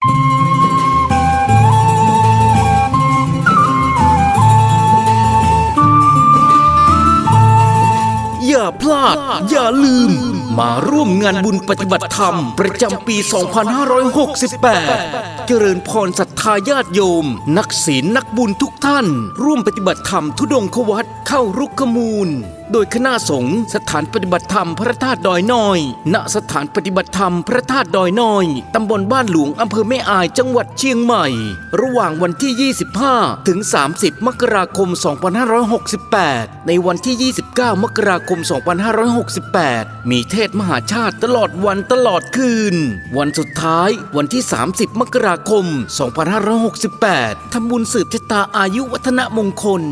อย่าพลาด อย่าลืม มาร่วมงานบุญปฏิบัติธรรม ประจำปี 2568 เจริญพรศรัทธาญาติโยม นักศีลนักบุญทุกท่าน ร่วมปฏิบัติธรรมทุดงควัต เข้ารุกขมูล โดยคณะสงฆ์สถานปฏิบัติธรรมพระธาตุดอยน้อย ณสถานปฏิบัติธรรมพระธาตุดอยน้อย ตำบลบ้านหลวงอำเภอแม่อายจังหวัดเชียงใหม่ ระหว่างวันที่ 25 ถึง 30 มกราคม 2568 ในวันที่ 29 มกราคม 2568 มีเทศมหาชาติตลอดวันตลอดคืน วันสุดท้ายวันที่ 30 มกราคม 2568 ทำบุญสืบชะตาอายุวัฒนมงคล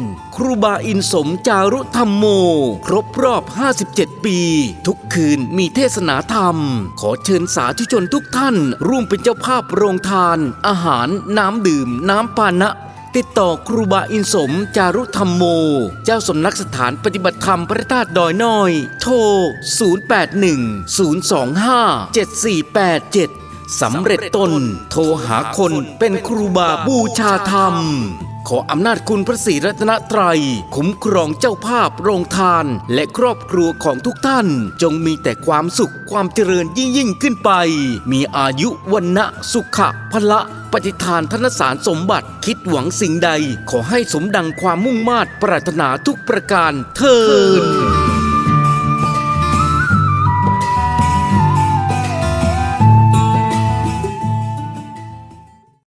ครูบาอินสมจารุธรรมโม ครบรอบ 57 ปี ทุกคืนมีเทศนาธรรม ขอเชิญสาธุชนทุกท่าน ร่วมเป็นเจ้าภาพโรงทาน อาหาร น้ำดื่ม น้ำปานะติดต่อครูบาอินสมจารุธรรมโม เจ้าสำนักสถานปฏิบัติธรรมพระธาตุดอยน้อย โทร 0810257487 สำเร็จตน โทรหาคนเป็นครูบาบูชาธรรม ขออำนาจคุณพระศรีรัตนตรัย คุ้มครองเจ้าภาพโรงทาน และครอบครัวของทุกท่าน จงมีแต่ความสุขความเจริญยิ่งยิ่งขึ้นไป มีอายุวันนะสุขะพละปฏิทานธนสารสมบัติคิดหวังสิ่งใด ขอให้สมดังความมุ่งมา่ปรารถนาทุกประการเทิน